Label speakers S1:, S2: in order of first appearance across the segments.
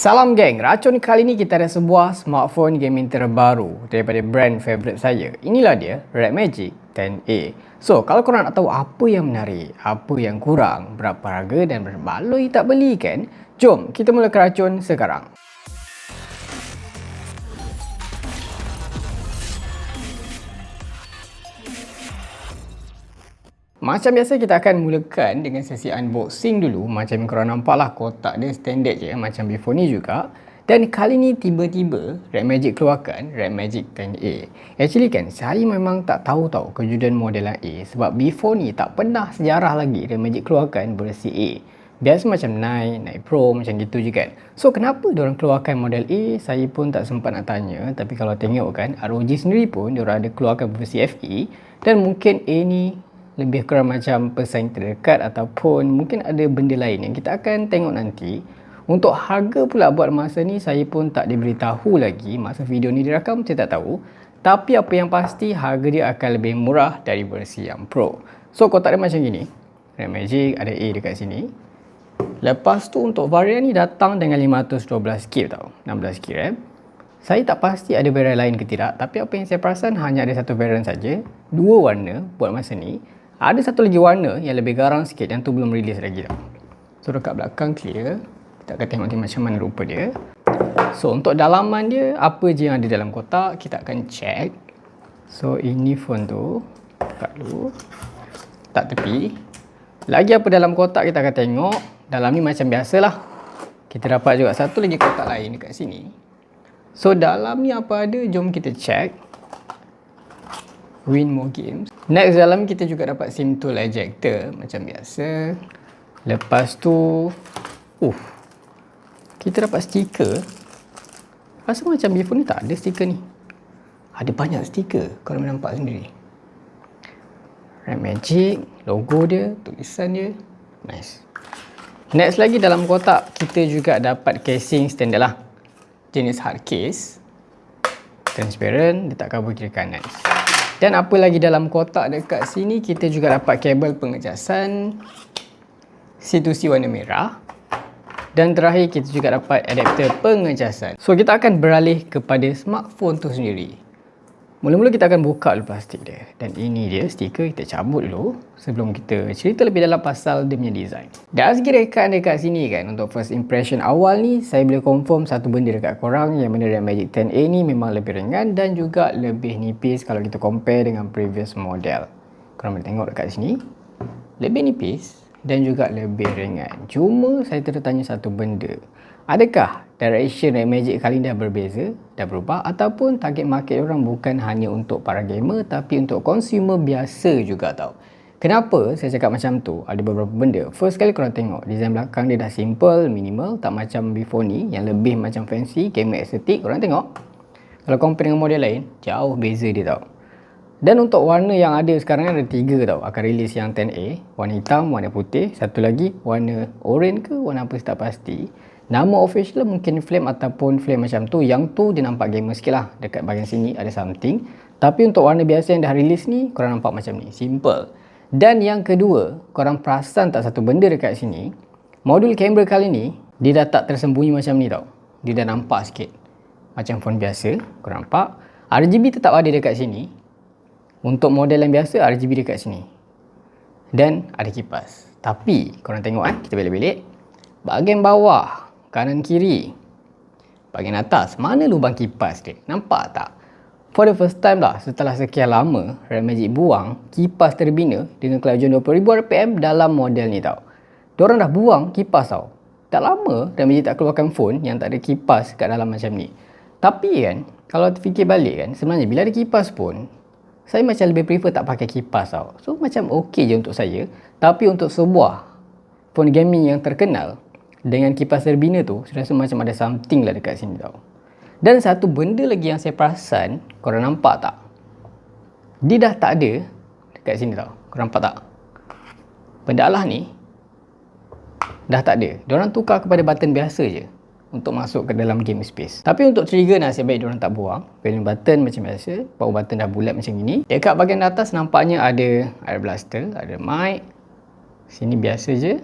S1: Salam geng, racun kali ni kita ada sebuah smartphone gaming terbaru daripada brand favourite saya. Inilah dia, Red Magic 10A. So, kalau korang nak tahu apa yang menarik, apa yang kurang, berapa harga dan berbaloi tak beli kan? Jom kita mula keracun sekarang. Macam biasa kita akan mulakan dengan sesi unboxing dulu. Macam korang nampak lah kotak dia standard je macam before ni juga. Dan kali ni tiba-tiba Red Magic keluarkan Red Magic 10A Actually kan saya memang tak tahu tau kejudan modelan A. Sebab before ni tak pernah sejarah lagi Red Magic keluarkan versi A. Biasa macam Night, Night Pro macam gitu je kan. So kenapa diorang keluarkan model A? Saya pun tak sempat nak tanya. Tapi kalau tengok kan ROG sendiri pun diorang ada keluarkan versi FE Dan mungkin A ni lebih kurang macam pesaing terdekat ataupun mungkin ada benda lain yang kita akan tengok nanti. Untuk harga pula buat masa ni saya pun tak diberitahu lagi masa video ni direkam saya tak tahu. Tapi apa yang pasti harga dia akan lebih murah dari versi yang Pro. So kotak dia macam gini. Red Magic ada A dekat sini. Lepas tu untuk varian ni datang dengan 512GB tau. 16GB RAM. Saya tak pasti ada varian lain ke tidak tapi apa yang saya perasan hanya ada satu varian saja. Dua warna buat masa ni. Ada satu lagi warna yang lebih garang sikit yang tu belum release lagi tau. So dekat belakang clear. Kita akan tengok macam mana rupa dia. So untuk dalaman dia, apa je yang ada dalam kotak, kita akan check. So ini phone tu. Buka dulu. Tak tepi. Lagi apa dalam kotak kita akan tengok. Dalam ni macam biasalah. Kita dapat juga satu lagi kotak lain dekat sini. So dalam ni apa ada, jom kita check win more games. Next dalam kita juga dapat SIM tool ejector macam biasa. Lepas tu, uh, kita dapat stiker. Rasa macam before ni tak ada stiker ni. Ada banyak stiker kalau nampak sendiri. Red Magic, logo dia, tulisan dia. Nice. Next lagi dalam kotak, kita juga dapat casing standard lah. Jenis hard case. Transparent, letak kabel kiri kanan. Dan apa lagi dalam kotak dekat sini kita juga dapat kabel pengecasan situsi warna merah. Dan terakhir kita juga dapat adapter pengecasan. So kita akan beralih kepada smartphone tu sendiri. Mula-mula kita akan buka dulu plastik dia. Dan ini dia stiker kita cabut dulu sebelum kita cerita lebih dalam pasal dia punya design. Dari segi rekan dekat sini kan untuk first impression awal ni saya boleh confirm satu benda dekat korang yang benda Red Magic 10A ni memang lebih ringan dan juga lebih nipis kalau kita compare dengan previous model. Korang boleh tengok dekat sini. Lebih nipis dan juga lebih ringan. Cuma saya tertanya satu benda. Adakah direction Red Magic kali ini berbeza, dah berubah ataupun target market orang bukan hanya untuk para gamer tapi untuk consumer biasa juga tau. Kenapa saya cakap macam tu? Ada beberapa benda. First kali korang tengok, design belakang dia dah simple, minimal, tak macam before ni yang lebih macam fancy, gamer aesthetic. Korang tengok. Kalau compare dengan model lain, jauh beza dia tau. Dan untuk warna yang ada sekarang ada tiga tau. Akan release yang 10A, warna hitam, warna putih. Satu lagi warna orange ke warna apa tak pasti. Nama official mungkin flame ataupun flame macam tu. Yang tu dia nampak gamer sikit lah. Dekat bahagian sini ada something. Tapi untuk warna biasa yang dah release ni, korang nampak macam ni. Simple. Dan yang kedua, korang perasan tak satu benda dekat sini. Modul kamera kali ni, dia dah tak tersembunyi macam ni tau. Dia dah nampak sikit. Macam phone biasa, korang nampak. RGB tetap ada dekat sini. Untuk model yang biasa, RGB dekat sini. Dan ada kipas. Tapi, korang tengok kan, kita belik-belik. Bahagian bawah, kanan kiri. Bahagian atas. Mana lubang kipas dia? Nampak tak? For the first time lah setelah sekian lama Red Magic buang kipas terbina dengan kelajuan 20,000 rpm dalam model ni tau. Diorang dah buang kipas tau. Tak lama Red Magic tak keluarkan phone yang tak ada kipas kat dalam macam ni. Tapi kan kalau fikir balik kan sebenarnya bila ada kipas pun saya macam lebih prefer tak pakai kipas tau. So macam okey je untuk saya. Tapi untuk sebuah phone gaming yang terkenal dengan kipas terbina tu saya rasa macam ada something lah dekat sini tau. Dan satu benda lagi yang saya perasan korang nampak tak? Dia dah tak ada dekat sini tau. Korang nampak tak? Benda Allah ni dah tak ada. Diorang tukar kepada button biasa je untuk masuk ke dalam game space. Tapi untuk trigger nasib baik diorang tak buang. Volume button macam biasa power button dah bulat macam ini dekat bahagian atas nampaknya ada air blaster ada mic. Sini biasa je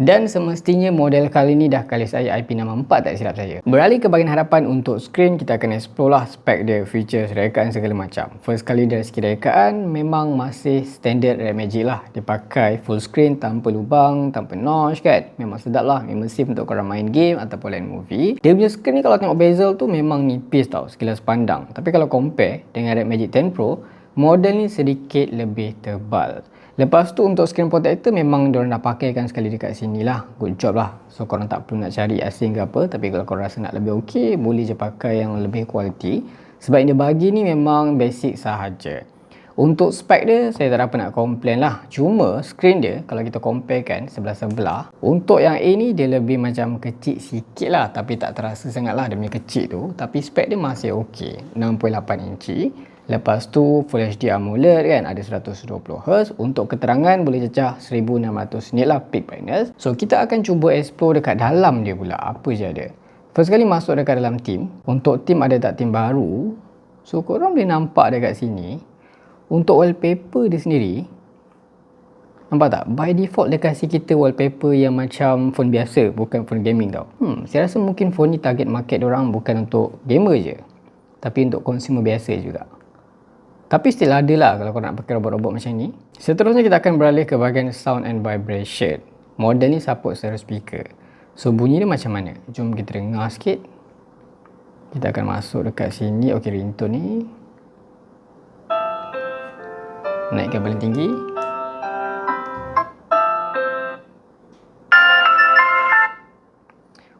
S1: Dan semestinya model kali ni dah kali saya IP64 tak silap saya. Beralih ke bahagian hadapan untuk screen, kita akan explore lah spek dia, features, rekaan segala macam. First kali dari segi rekaan, memang masih standard Red Magic lah. Dia pakai full screen tanpa lubang, tanpa notch kan. Memang sedap lah, immersive untuk korang main game ataupun lain movie. Dia punya screen ni kalau tengok bezel tu memang nipis tau, sekilas pandang. Tapi kalau compare dengan Red Magic 10 Pro, model ni sedikit lebih tebal. Lepas tu untuk screen protector memang diorang dah pakai kan sekali dekat sini lah. Good job lah. So korang tak perlu nak cari asing ke apa. Tapi kalau korang rasa nak lebih okey, boleh je pakai yang lebih quality. Sebab yang dia bagi ni memang basic sahaja. Untuk spek dia, saya tak apa nak komplain lah. Cuma screen dia, kalau kita compare kan sebelah-sebelah. Untuk yang A ni, dia lebih macam kecil sikit lah. Tapi tak terasa sangat lah dia punya kecil tu. Tapi spek dia masih okey. 6.8 inci. Lepas tu Full HD AMOLED kan ada 120Hz untuk keterangan boleh cecah 1600 nit lah peak brightness. So kita akan cuba explore dekat dalam dia pula apa je ada. First kali masuk dekat dalam team. Untuk team ada tak team baru. So korang boleh nampak dekat sini. Untuk wallpaper dia sendiri. Nampak tak? By default dia kasi kita wallpaper yang macam phone biasa. Bukan phone gaming tau. Hmm, saya rasa mungkin phone ni target market orang bukan untuk gamer je. Tapi untuk consumer biasa juga. Tapi still ada lah kalau kau nak pakai robot-robot macam ni. Seterusnya kita akan beralih ke bahagian sound and vibration. Model ni support stereo speaker. So bunyi dia macam mana? Jom kita dengar sikit. Kita akan masuk dekat sini. Okey ringtone ni. Naikkan paling tinggi.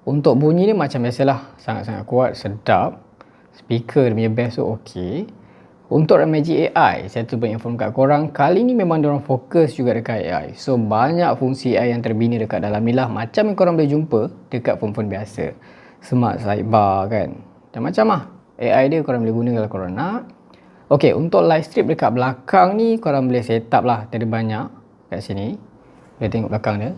S1: Untuk bunyi ni macam biasalah. Sangat-sangat kuat, sedap. Speaker dia punya bass tu okey. Untuk Magic AI, saya tu berinform kat korang, kali ni memang diorang fokus juga dekat AI. So, banyak fungsi AI yang terbina dekat dalam ni lah. Macam yang korang boleh jumpa dekat phone-phone biasa. Smart sidebar kan. Macam-macam lah. AI dia korang boleh guna kalau korang nak. Okay, untuk live strip dekat belakang ni, korang boleh set up lah. Ada banyak kat sini. Boleh tengok belakang dia.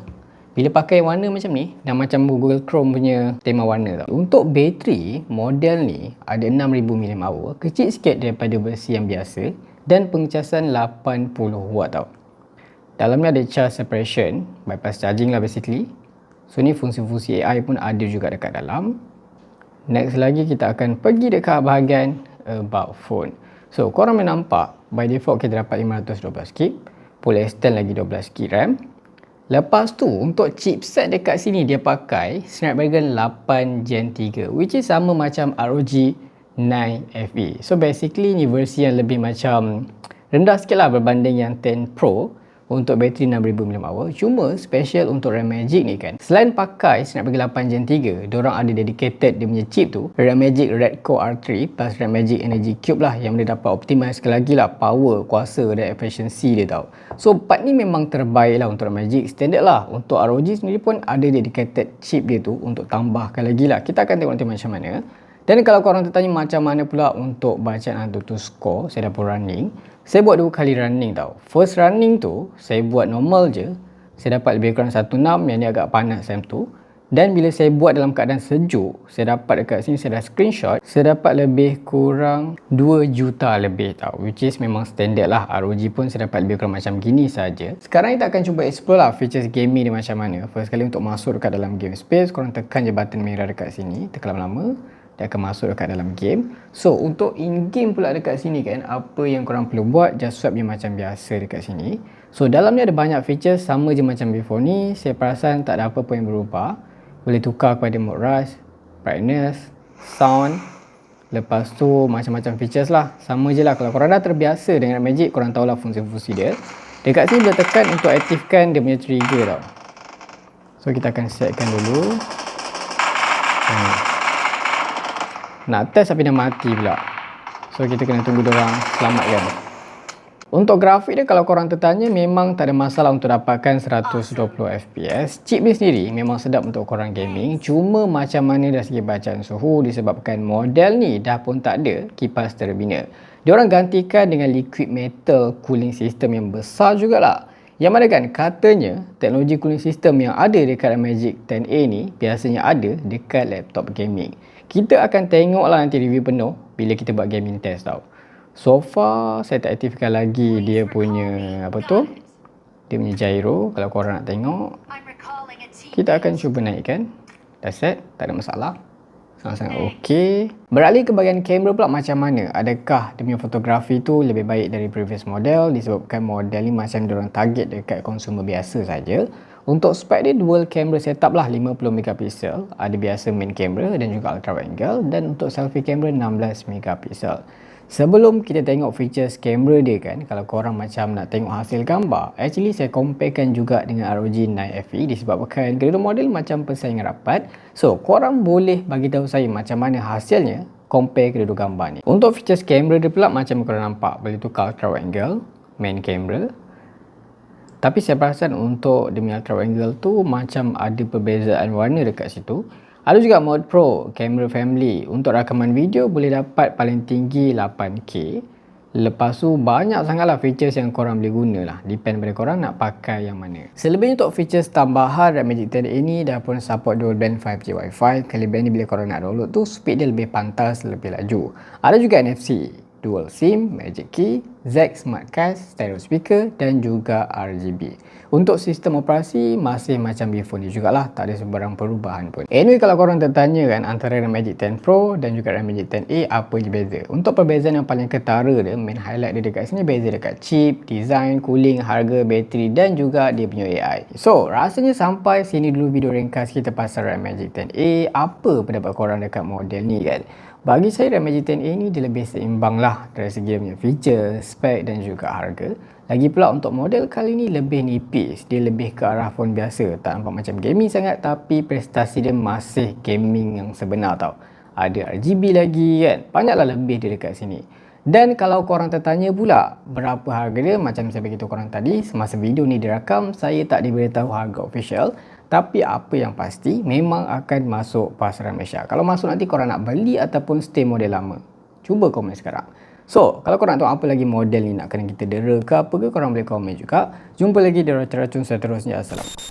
S1: Bila pakai warna macam ni, dah macam Google Chrome punya tema warna tau. Untuk bateri, model ni ada 6000 mAh, kecil sikit daripada versi yang biasa dan pengecasan 80W tau. Dalamnya ada charge separation, bypass charging lah basically. So ni fungsi-fungsi AI pun ada juga dekat dalam. Next lagi kita akan pergi dekat bahagian about phone. So korang boleh nampak, by default kita dapat 512GB, boleh extend lagi 12GB RAM. Lepas tu untuk chipset dekat sini dia pakai Snapdragon 8 Gen 3 which is sama macam ROG 9FE. So basically ni versi yang lebih macam rendah sikit lah berbanding yang 10 Pro untuk bateri 6000 mAh cuma special untuk RAM Magic ni kan. Selain pakai Snapdragon 8 Gen 3 diorang ada dedicated dia punya chip tu RAM Magic Red Core R3 plus RAM Magic Energy Cube lah yang boleh dapat optimize sekali lagi lah power, kuasa dan efficiency dia tau. So part ni memang terbaik lah untuk RAM Magic. Standard lah. Untuk ROG sendiri pun ada dedicated chip dia tu untuk tambahkan lagi lah. Kita akan tengok nanti macam mana. Dan kalau korang tertanya macam mana pula untuk bacaan Antutu score saya dah pun running saya buat dua kali running tau. First running tu, saya buat normal je. Saya dapat lebih kurang 1.6 yang ni agak panas time tu. Dan bila saya buat dalam keadaan sejuk, saya dapat dekat sini, saya dah screenshot. Saya dapat lebih kurang 2 juta lebih tau. Which is memang standard lah. ROG pun saya dapat lebih kurang macam gini saja. Sekarang kita akan cuba explore lah features gaming ni macam mana. First kali untuk masuk dekat dalam game space, korang tekan je button merah dekat sini. Tekan lama-lama dia akan masuk dekat dalam game. So untuk in game pula dekat sini kan, apa yang korang perlu buat, just swipe je macam biasa dekat sini. So dalam ni ada banyak feature sama je macam before ni. Saya perasan tak ada apa-apa yang berubah. Boleh tukar kepada mode rush, brightness, sound. Lepas tu macam-macam features lah. Sama je lah. Kalau korang dah terbiasa dengan Magic, korang tahulah fungsi-fungsi dia. Dekat sini boleh tekan untuk aktifkan dia punya trigger tau. So kita akan setkan dulu. Hmm nak test tapi dah mati pula. So kita kena tunggu dia orang selamatkan untuk grafik dia kalau korang tertanya memang tak ada masalah untuk dapatkan 120 fps chip ni sendiri memang sedap untuk korang gaming. Cuma macam mana dari segi bacaan suhu disebabkan model ni dah pun tak ada kipas terbina. Diorang gantikan dengan liquid metal cooling system yang besar jugalah. Yang mana kan katanya teknologi cooling system yang ada dekat Magic 10A ni biasanya ada dekat laptop gaming kita akan tengok lah nanti review penuh bila kita buat gaming test tau. So far saya tak aktifkan lagi dia punya apa tu? Dia punya gyro kalau korang nak tengok. Kita akan cuba naikkan. Dah set, tak ada masalah. Sangat-sangat okey. Beralih ke bahagian kamera pula macam mana? Adakah demi fotografi tu lebih baik dari previous model disebabkan model ni macam diorang target dekat consumer biasa saja? Untuk spek dia dual camera setup lah 50 megapixel. Ada biasa main camera dan juga ultra wide angle dan untuk selfie camera 16 megapixel. Sebelum kita tengok features kamera dia kan, kalau korang macam nak tengok hasil gambar, actually saya comparekan juga dengan ROG 9FE disebabkan kedua model macam persaingan rapat. So, korang boleh bagi tahu saya macam mana hasilnya compare kedua gambar ni. Untuk features kamera dia pula macam korang nampak, boleh tukar ultra wide angle, main camera. Tapi saya perasan untuk demi ultra wide angle tu macam ada perbezaan warna dekat situ. Ada juga mode Pro, camera family. Untuk rakaman video boleh dapat paling tinggi 8K. Lepas tu banyak sangatlah features yang korang boleh guna lah. Depend pada korang nak pakai yang mana. Selebihnya untuk features tambahan Red Magic 10 ini dah pun support dual band 5G Wi-Fi. Kelebihan ni bila korang nak download tu speed dia lebih pantas, lebih laju. Ada juga NFC, dual SIM, Magic Key, ZAC Smart Cast, stereo speaker dan juga RGB. Untuk sistem operasi masih macam before ni jugalah, tak ada sebarang perubahan pun. Anyway kalau korang tertanya kan antara RAM Magic 10 Pro dan juga RAM Magic 10A apa je beza? Untuk perbezaan yang paling ketara dia, main highlight dia dekat sini beza dekat chip, design, cooling, harga, bateri dan juga dia punya AI. So rasanya sampai sini dulu video ringkas kita pasal RAM Magic 10A. Apa pendapat korang dekat model ni kan? Bagi saya RAM Magic 10A ni dia lebih seimbang lah dari segi punya feature, spek dan juga harga. Lagi pula untuk model kali ni lebih nipis. Dia lebih ke arah phone biasa. Tak nampak macam gaming sangat tapi prestasi dia masih gaming yang sebenar tau. Ada RGB lagi kan. Banyaklah lebih dia dekat sini. Dan kalau korang tertanya pula berapa harga dia macam saya beritahu korang tadi semasa video ni direkam saya tak diberitahu harga official tapi apa yang pasti memang akan masuk pasaran Malaysia. Kalau masuk nanti korang nak beli ataupun stay model lama. Cuba komen sekarang. So, kalau korang tahu apa lagi model ni nak kena kita dera ke apa ke, korang boleh komen juga. Jumpa lagi di Racun seterusnya. Assalamualaikum.